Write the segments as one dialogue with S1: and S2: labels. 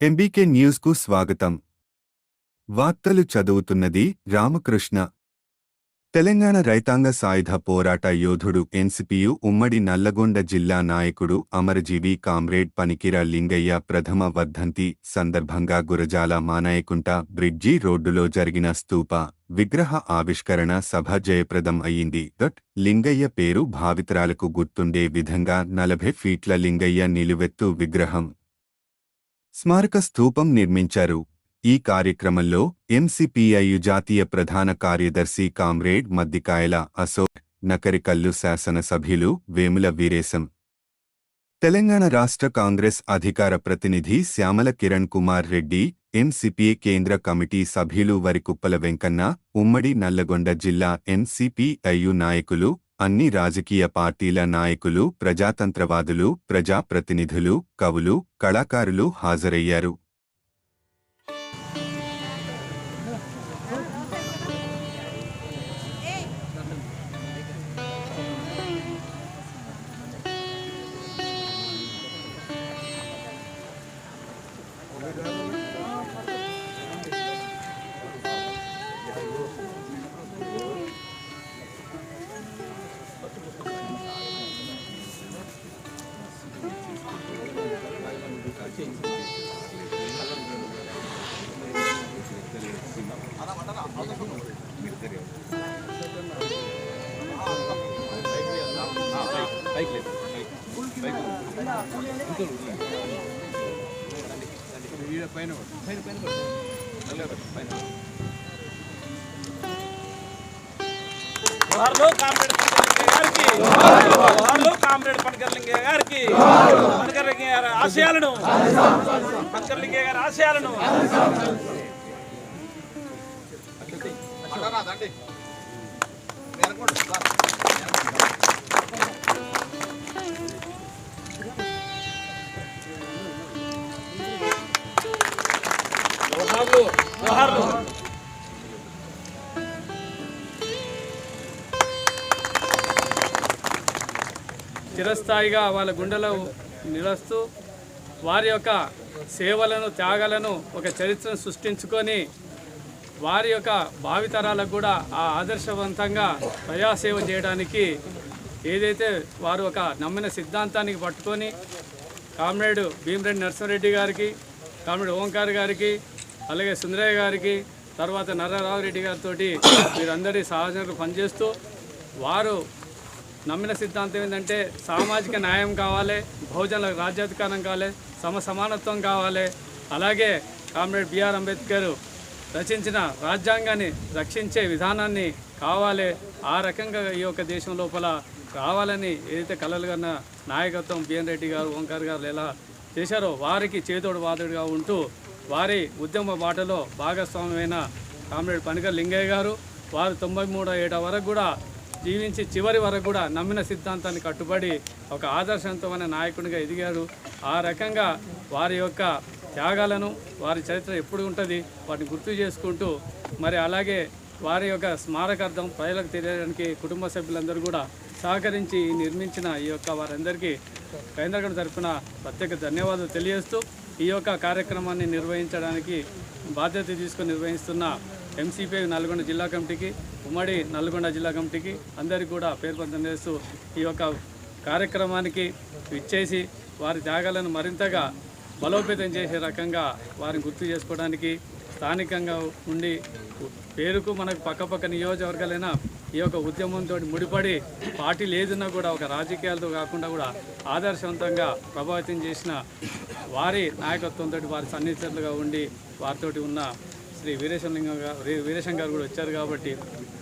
S1: MBK న్యూస్కు స్వాగతం. వార్తలు చదువుతున్నది రామకృష్ణ. తెలంగాణ రైతాంగ సాయుధ పోరాట యోధుడు ఎన్సిపియు ఉమ్మడి నల్లగొండ జిల్లా నాయకుడు అమరజీవి కామ్రేడ్ పనికిర లింగయ్య ప్రథమ వర్ధంతి సందర్భంగా గురజాల మానాయకుంట బ్రిడ్జి రోడ్డులో జరిగిన స్తూప విగ్రహ ఆవిష్కరణ సభ జయప్రదం అయ్యింది. దట్ లింగయ్య పేరు భావితరాలకు గుర్తుండే విధంగా నలభై ఫీట్ల లింగయ్య నిలువెత్తు విగ్రహం స్మారక స్థూపం నిర్మించారు. ఈ కార్యక్రమంలో ఎంసిపిఐయు జాతీయ ప్రధాన కార్యదర్శి కామ్రేడ్ మద్దికాయల అశోక్ నకరికల్లు శాసనసభ్యులు వేముల వీరేశం. తెలంగాణ రాష్ట్ర కాంగ్రెస్ అధికార ప్రతినిధి శ్యామల కిరణ్ కుమార్ రెడ్డి ఎంసిపి కేంద్ర కమిటీ సభ్యులు వరికుప్పల వెంకన్న ఉమ్మడి నల్లగొండ జిల్లా ఎన్సిపిఐయు నాయకులు అన్ని రాజకీయ పార్టీల నాయకులు ప్రజాతంత్రవాదులు ప్రజాప్రతినిధులు కవులు కళాకారులు హాజరయ్యారు.
S2: జోహార్లు కామ్రేడ్ పనికర్లింగయ్య గారికి. జోహార్లు కామ్రేడ్ పనికర్లింగయ్య గారికి. పనికర్లింగయ్య గారి ఆశయాలను. పనికర్లింగయ్య గారి ఆశయాలను. జోహార్లు చిరస్థాయిగా వాళ్ళ గుండెలో నిలుస్తూ వారి యొక్క సేవలను త్యాగాలను ఒక చరిత్రను సృష్టించుకొని వారి యొక్క భావితరాలకు కూడా ఆ ఆదర్శవంతంగా ప్రజాసేవ చేయడానికి ఏదైతే వారు ఒక నమ్మిన సిద్ధాంతానికి పట్టుకొని కామ్రేడ్ భీమరెడ్డి నరసింహారెడ్డి గారికి కామ్రేడ్ ఓంకార్ గారికి అలాగే సుందరయ్య గారికి తర్వాత నర్రారావు రెడ్డి గారితో వీరందరి సహజంగా పనిచేస్తూ వారు నమ్మిన సిద్ధాంతం ఏంటంటే సామాజిక న్యాయం కావాలి బహుజనులకు రాజ్యాధికారం కావాలి సమ సమానత్వం కావాలి. అలాగే కామ్రేడ్ బిఆర్ అంబేద్కర్ రచించిన రాజ్యాంగాన్ని రక్షించే విధానాన్ని కావాలి ఆ రకంగా ఈ యొక్క దేశం లోపల కావాలని ఏదైతే కలలు కన్న నాయకత్వం బిఎన్ రెడ్డి గారు ఓంకార్ గారు ఎలా చేశారో వారికి చేతోడు వాదుడుగా ఉంటూ వారి ఉద్యమ బాటలో భాగస్వామ్యమైన కామ్రేడ్ పనికర్ లింగయ్య గారు వారు తొంభై మూడో ఏట వరకు కూడా జీవించి చివరి వరకు కూడా నమ్మిన సిద్ధాంతాన్ని కట్టుబడి ఒక ఆదర్శవంతమైన నాయకునిగా ఎదిగారు. ఆ రకంగా వారి యొక్క త్యాగాలను వారి చరిత్ర ఎప్పుడు ఉంటుంది వాటిని గుర్తు చేసుకుంటూ మరి అలాగే వారి యొక్క స్మారకార్థం ప్రజలకు తెలియడానికి కుటుంబ సభ్యులందరూ కూడా సహకరించి నిర్మించిన ఈ యొక్క వారందరికీ కేంద్రగణ తరఫున ప్రత్యేక ధన్యవాదాలు తెలియజేస్తూ ఈ యొక్క కార్యక్రమాన్ని నిర్వహించడానికి బాధ్యత తీసుకొని నిర్వహిస్తున్న ఎంసీపీ నల్గొండ జిల్లా కమిటీకి ఉమ్మడి నల్గొండ జిల్లా కమిటీకి అందరికీ కూడా పేరు పంతం చేస్తూ ఈ యొక్క కార్యక్రమానికి ఇచ్చేసి వారి త్యాగాలను మరింతగా బలోపేతం చేసే రకంగా వారిని గుర్తు చేసుకోవడానికి స్థానికంగా ఉండి పేరుకు మనకు పక్కపక్క నియోజకవర్గాలైనా ఈ యొక్క ఉద్యమంతో ముడిపడి పార్టీ లేదున్నా కూడా ఒక రాజకీయాలతో కాకుండా కూడా ఆదర్శవంతంగా ప్రభావితం చేసిన వారి నాయకత్వంతో వారి సన్నిహితులుగా ఉండి వారితోటి ఉన్న శ్రీ వీరేశలింగం వీరేశం గారు కూడా వచ్చారు కాబట్టి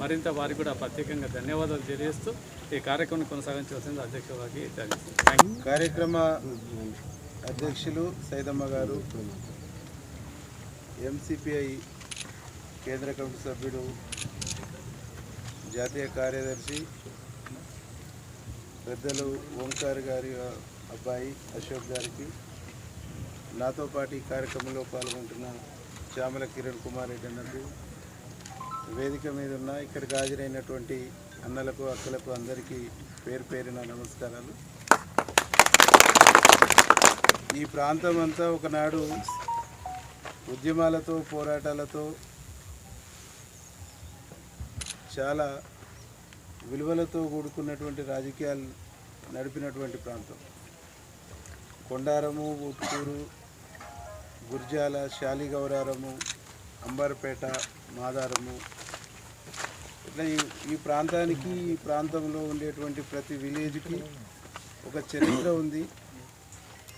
S2: మరింత వారికి కూడా ప్రత్యేకంగా ధన్యవాదాలు తెలియజేస్తూ ఈ కార్యక్రమం కొనసాగించవలసింది అధ్యక్ష వారికి
S3: కార్యక్రమ అధ్యక్షులు సైదమ్మ గారు ఎంసిపిఐ కేంద్ర కమిటీ సభ్యుడు జాతీయ కార్యదర్శి పెద్దలు ఓంకార్ గారి అబ్బాయి అశోక్ గారికి నాతో పాటు ఈ కార్యక్రమంలో పాల్గొంటున్న శ్యామల కిరణ్ కుమార్ రెడ్డి అన్నకు వేదిక మీద ఉన్న ఇక్కడికి హాజరైనటువంటి అన్నలకు అక్కలకు అందరికీ పేరు పేరిన నమస్కారాలు. ఈ ప్రాంతం అంతా ఒకనాడు ఉద్యమాలతో పోరాటాలతో చాలా విలువలతో కూడుకున్నటువంటి రాజకీయాలు నడిపినటువంటి ప్రాంతం. కొండారము ఉత్తూరు గుర్జాల శాలిగౌరారము అంబర్పేట మాదారము. ఇట్లా ఈ ఈ ప్రాంతానికి ఈ ప్రాంతంలో ఉండేటువంటి ప్రతి విలేజ్కి ఒక చరిత్ర ఉంది.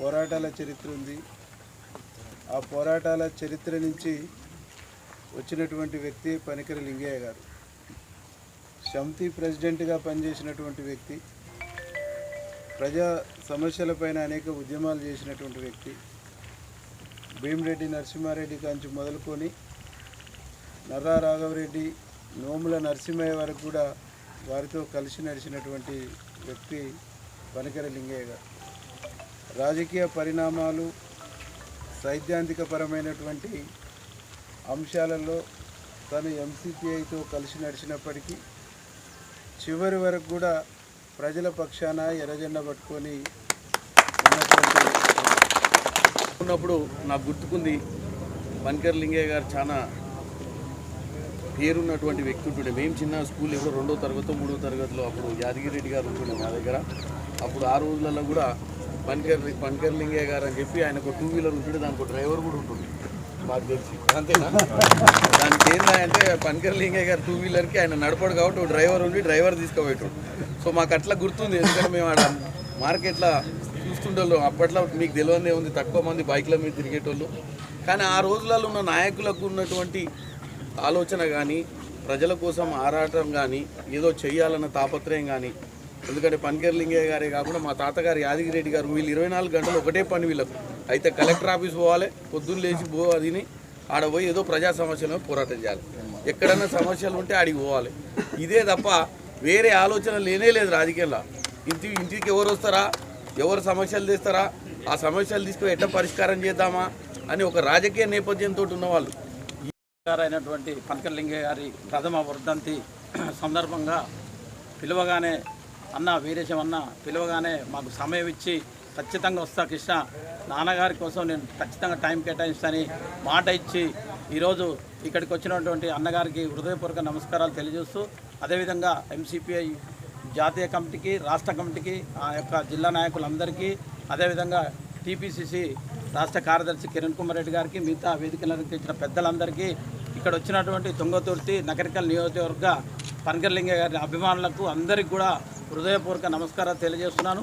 S3: పోరాటాల చరిత్ర ఉంది. ఆ పోరాటాల చరిత్ర నుంచి వచ్చినటువంటి వ్యక్తి పనికర లింగయ్య గారు. శంతి ప్రెసిడెంట్గా పనిచేసినటువంటి వ్యక్తి ప్రజా సమస్యలపైన అనేక ఉద్యమాలు చేసినటువంటి వ్యక్తి భీమిరెడ్డి నరసింహారెడ్డి కాంచి మొదలుకొని నర్రా రాఘవరెడ్డి నోముల నరసింహయ్య వరకు కూడా వారితో కలిసి నడిచినటువంటి వ్యక్తి పనికర లింగయ్య గారు. రాజకీయ పరిణామాలు సైద్ధాంతికపరమైనటువంటి అంశాలలో తను ఎంసీపీఐతో కలిసి నడిచినప్పటికీ చివరి వరకు కూడా ప్రజల పక్షాన ఎర్రజెండ పట్టుకొని
S4: ఉన్నప్పుడు నాకు గుర్తుకుంది బన్కర్ లింగయ్య గారు చాలా పేరున్నటువంటి వ్యక్తి ఉంటుండే. మేము చిన్న స్కూల్ ఎప్పుడు రెండో తరగతి మూడో తరగతిలో అప్పుడు యాదగిరెడ్డి గారు ఉంటుండే మా దగ్గర. అప్పుడు ఆ రోజులలో కూడా బన్కర్ బన్కర్ లింగయ్య గారు అని చెప్పి ఆయనకు టూ వీలర్ ఉంటుండే దానికి ఒక డ్రైవర్ కూడా ఉంటుంది మాకు తెలిసి. అంతేనా? దానికి ఏంటంటే పన్కర్ లింగయ్య గారు టూ వీలర్కి ఆయన నడపడు కాబట్టి ఒక డ్రైవర్ ఉండి డ్రైవర్ తీసుకోబెట్టు సో మాకు అట్లా గుర్తుంది ఎందుకంటే మేము ఆడ మార్కెట్లో చూస్తుండోళ్ళు అప్పట్లో మీకు తెలియదే ఉంది తక్కువ మంది బైక్ల మీద తిరిగేటోళ్ళు. కానీ ఆ రోజులలో ఉన్న నాయకులకు ఉన్నటువంటి ఆలోచన కానీ ప్రజల కోసం ఆరాటం కానీ ఏదో చెయ్యాలన్న తాపత్రయం కానీ ఎందుకంటే పనికర్ లింగయ్య గారే కాకుండా మా తాతగారు యాదగిరెడ్డి గారు వీళ్ళు ఇరవై నాలుగు గంటలు ఒకటే పని వీళ్ళకు. అయితే కలెక్టర్ ఆఫీస్ పోవాలి పొద్దున్న లేచి పో అదిని. ఆడ పోయి ఏదో ప్రజా సమస్యలను పోరాటం చేయాలి. ఎక్కడన్నా సమస్యలు ఉంటే ఆడికి పోవాలి. ఇదే తప్ప వేరే ఆలోచన లేనే లేదు రాజకీయంలో. ఇంటి ఇంటికి ఎవరు వస్తారా? ఎవరు సమస్యలు తీస్తారా? ఆ సమస్యలు తీసుకుని ఎట్లా పరిష్కారం చేద్దామా? అని ఒక రాజకీయ నేపథ్యంతో ఉన్నవాళ్ళు.
S5: గారైనటువంటి పనకలింగయ్య గారి ప్రథమ వర్ధంతి సందర్భంగా పిలవగానే అన్న వీరేశం అన్న పిలవగానే మాకు సమయం ఇచ్చి ఖచ్చితంగా వస్తా కృష్ణ. నాన్నగారి కోసం నేను ఖచ్చితంగా టైం కేటాయిస్తానని మాట ఇచ్చి ఈరోజు ఇక్కడికి వచ్చినటువంటి అన్నగారికి హృదయపూర్వక నమస్కారాలు తెలియజేస్తూ అదేవిధంగా ఎంసీపీఐ జాతీయ కమిటీకి రాష్ట్ర కమిటీకి ఆ యొక్క జిల్లా నాయకులందరికీ అదేవిధంగా టీపీసీసీ రాష్ట్ర కార్యదర్శి కిరణ్ కుమార్ రెడ్డి గారికి మిగతా వేదికలకు తెచ్చిన పెద్దలందరికీ ఇక్కడ వచ్చినటువంటి తుంగతుర్తి నగరికల్ నియోజకవర్గ పనకర్లింగ గారి అభిమానులకు అందరికీ కూడా హృదయపూర్వక నమస్కారాలు తెలియజేస్తున్నాను.